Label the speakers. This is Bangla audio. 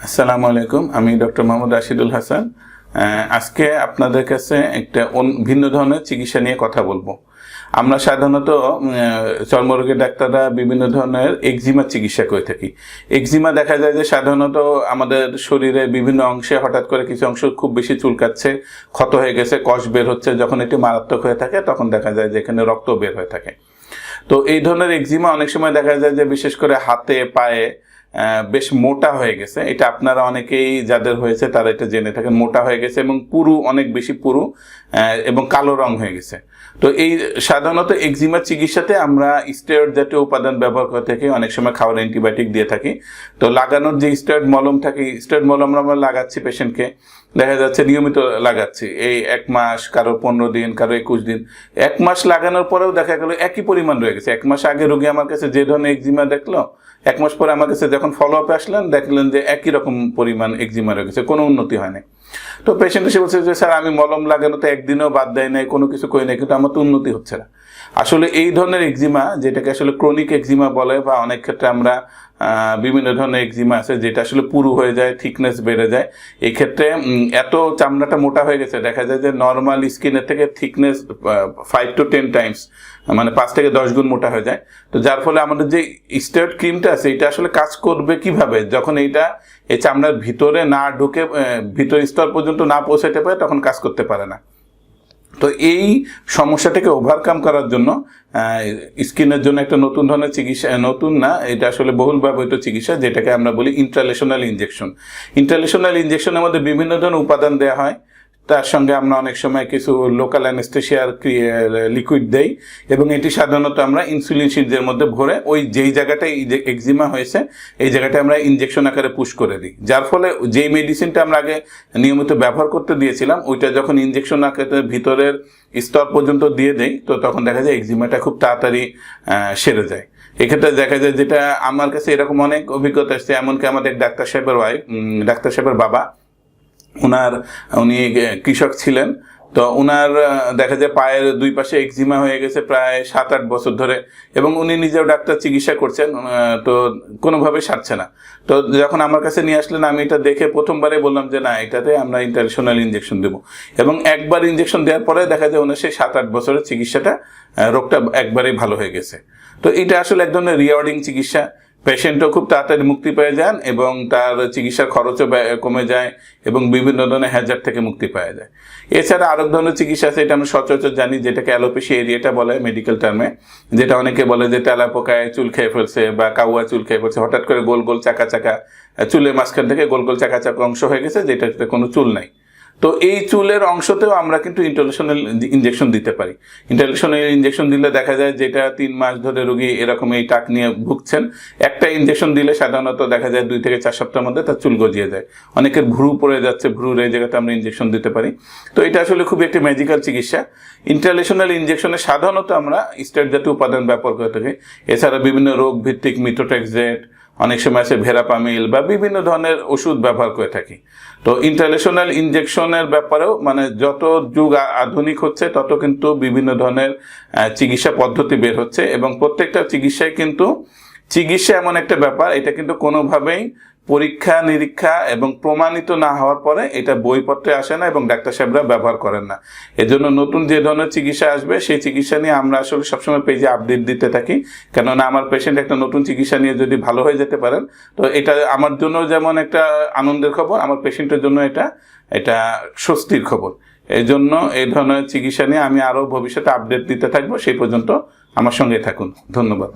Speaker 1: আসসালামু আলাইকুম, আমি ডক্টর মোহাম্মদ রাশিদুল হাসান। আজকে আপনাদের কাছে একটা ভিন্ন ধরনের চিকিৎসা নিয়ে কথা বলব। আমরা সাধারণত চর্মরোগের ডাক্তাররা বিভিন্ন ধরনের এক্সিমার চিকিৎসা করে থাকি। এক্সিমা দেখা যায় যে সাধারণত আমাদের শরীরের বিভিন্ন অংশে হঠাৎ করে কিছু অংশ খুব বেশি চুলকাচ্ছে, ক্ষত হয়ে গেছে, কষ বের হচ্ছে, যখন এটি মারাত্মক হয়ে থাকে, তখন দেখা যায় যে এখানে রক্ত বের হয়ে থাকে। তো এই ধরনের এক্সিমা অনেক সময় দেখা যায় যে বিশেষ করে হাতে, পায়ে বেশ মোটা হয়ে গেছে। এটা আপনারা অনেকেই যাদের হয়েছে তারা এটা জেনে থাকেন, মোটা হয়ে গেছে এবং পুরু, অনেক বেশি পুরু এবং কালো রং হয়ে গেছে। তো এই সাধারণত এক্সিমার চিকিৎসাতে আমরা স্টেরয়েড জাতীয় উপাদান ব্যবহার করে থাকি, অনেক সময় খাওয়ার অ্যান্টিবায়োটিক দিয়ে থাকি। তো লাগানোর যে স্টেরয়েড মলম থাকে স্টেরয়েড মলম আমরা লাগাচ্ছি পেশেন্টকে দেখা যাচ্ছে নিয়মিত লাগাচ্ছি, এই এক মাস, কারও পনেরো দিন, কারও একুশ দিন। এক মাস লাগানোর পরেও দেখা গেল একই পরিমাণ রয়ে গেছে। এক মাস আগে রোগী আমার কাছে যে ধরনের এক্সিমা দেখল এক মাস পরে আমার কাছে যখন ফলো আপে আসলেন, দেখলেন যে একই রকম পরিমাণ এক্সিমা রয়ে গেছে কোনো উন্নতি হয়নি। তো পেশেন্ট এসে বলছে যে, স্যার, আমি মলম লাগানো তো একদিনও বাদ দেয় নাই, কোনো কিছু করি নাই, কিন্তু আমার তো উন্নতি হচ্ছে না। আসলে এই ধরনের এক্সিমা যেটাকে আসলে ক্রনিক এক্সিমা বলে, বা অনেক ক্ষেত্রে আমরা বিভিন্ন ধরনের এক্সিমা আছে, যেটা আসলে পুরু হয়ে যায় থিকনেস বেড়ে যায় এই ক্ষেত্রে এত চামড়াটা মোটা হয়ে গেছে, দেখা যায় যে নর্মাল স্কিনের থেকে thickness five to ten times মানে পাঁচ থেকে দশ গুণ মোটা হয়ে যায়। তো যার ফলে আমাদের যে স্টেরয়েড ক্রিমটা আছে, এটা আসলে কাজ করবে কীভাবে? যখন এইটা এই চামড়ার ভিতরে না ঢুকে ভিতর স্তর পর্যন্ত না পৌঁছাতে পারে, তখন কাজ করতে পারে না। তো এই সমস্যাটাকে ওভারকাম করার জন্য স্কিনের জন্য একটা নতুন ধরনের চিকিৎসা নতুন না, এটা আসলে বহুল ব্যবহৃত চিকিৎসা, যেটাকে আমরা বলি ইন্ট্রালেশনাল ইঞ্জেকশন ইন্ট্রালেশনাল ইঞ্জেকশনের মধ্যে বিভিন্ন ধরনের উপাদান দেওয়া হয়। তার সঙ্গে আমরা অনেক সময় কিছু লোকাল অ্যানেস্থেশিয়ার লিকুইড দেই এবং এটি সাধারণত আমরা ইনসুলিন সিরিজের মধ্যে ভরে ওই যেই জায়গাটায় এক্সিমা হয়েছে, এই জায়গাটায় আমরা ইনজেকশন আকারে পুশ করে দিই। যার ফলে যেই মেডিসিনটা আমরা আগে নিয়মিত ব্যবহার করতে দিয়েছিলাম, ওইটা যখন ইনজেকশন আকারে ভিতরের স্তর পর্যন্ত দিয়ে দেই, তো তখন দেখা যায় এক্সিমাটা খুব তাড়াতাড়ি সেরে যায়। এক্ষেত্রে দেখা যায় যেটা আমার কাছে এরকম অনেক অভিজ্ঞতা এসছে, এমনকি আমাদের ডাক্তার সাহেবের ওয়াইফ ডাক্তার সাহেবের বাবা ওনার উনি কৃষক ছিলেন। তো ওনার দেখা যায় পায়ের দুই পাশে এক্সিমা হয়ে গেছে প্রায় সাত আট বছর ধরে এবং উনি নিজেও ডাক্তার চিকিৎসা করছেন তো কোনোভাবে সারছে না। তো যখন আমার কাছে নিয়ে আসলেন, আমি এটা দেখে প্রথমবারে বললাম যে, না, এটাতে আমরা ইন্টারন্যাশনাল ইনজেকশন দেবো। এবং একবার ইনজেকশন দেওয়ার পরে দেখা যায় ওনার সেই সাত আট বছরের চিকিৎসাটা রোগটা একবারেই ভালো হয়ে গেছে। তো এটা আসলে এক ধরনের রিওয়ার্ডিং চিকিৎসা। পেশেন্টও খুব তাড়াতাড়ি মুক্তি পেয়ে যান এবং তার চিকিৎসার খরচও কমে যায় এবং বিভিন্ন ধরনের হ্যাজার থেকে মুক্তি পাওয়া যায়। এছাড়া আরও ধরনের চিকিৎসা আছে, এটা আমরা সচরাচর জানি, যেটাকে অ্যালোপেশি এরিয়াটা বলে মেডিকেল টার্মে যেটা অনেকে বলে যে তেলাপোকায় চুল খেয়ে ফেলছে বা কাউয়া চুল খেয়ে ফেলছে, হঠাৎ করে গোল গোল চাকা চাকা, চুলের মাঝখান থেকে গোল গোল চাকা চাকা অংশ হয়ে গেছে, যেটাতে কোনো চুল নাই। তো এই চুলের অংশতেও আমরা কিন্তু ইন্টারন্যাশনাল ইঞ্জেকশন দিতে পারি। ইন্টারন্যাশনাল ইঞ্জেকশন দিলে দেখা যায় যেটা তিন মাস ধরে রোগী এরকম এই টাক নিয়ে ভুগছেন, একটা ইনজেকশন দিলে সাধারণত দেখা যায় দুই থেকে চার সপ্তাহের মধ্যে তার চুল গজিয়ে যায়। অনেকের ভ্রু পড়ে যাচ্ছে ভ্রুর এই জায়গাতে আমরা ইনজেকশন দিতে পারি। তো এটা আসলে খুবই একটি ম্যাজিক্যাল চিকিৎসা। ইন্টারন্যাশনাল ইঞ্জেকশনে সাধারণত আমরা স্টেট জাতীয় উপাদান ব্যবহার করে থাকি। এছাড়া বিভিন্ন রোগ ভিত্তিক মিটোটেক্সেট অনেক সময় আছে ভেরাপামিল বা বিভিন্ন ধরনের ওষুধ ব্যবহার করে থাকি। তো ইন্টারন্যাশনাল ইনজেকশনের ব্যাপারেও মানে যত যুগ আধুনিক হচ্ছে, তত কিন্তু বিভিন্ন ধরনের চিকিৎসা পদ্ধতি বের হচ্ছে এবং প্রত্যেকটা চিকিৎসায় কিন্তু, চিকিৎসা এমন একটা ব্যাপার, এটা কিন্তু কোনোভাবেই পরীক্ষা, নিরীক্ষা এবং প্রমাণিত না হওয়ার পরে এটা বইপত্রে আসে না এবং ডাক্তার সাহেবরা ব্যবহার করেন না। এজন্য নতুন যে ধরনের চিকিৎসা আসবে, সেই চিকিৎসা নিয়ে আমরা আসলে সবসময় পেজে আপডেট দিতে থাকি। কেননা আমার পেশেন্ট একটা নতুন চিকিৎসা নিয়ে যদি ভালো হয়ে যেতে পারেন, তো এটা আমার জন্য যেমন একটা আনন্দের খবর, আমার পেশেন্টের জন্য এটা এটা স্বস্তির খবর। এই জন্য এই ধরনের চিকিৎসা নিয়ে আমি আরও ভবিষ্যতে আপডেট দিতে থাকব, সেই পর্যন্ত আমার সঙ্গে থাকুন। ধন্যবাদ।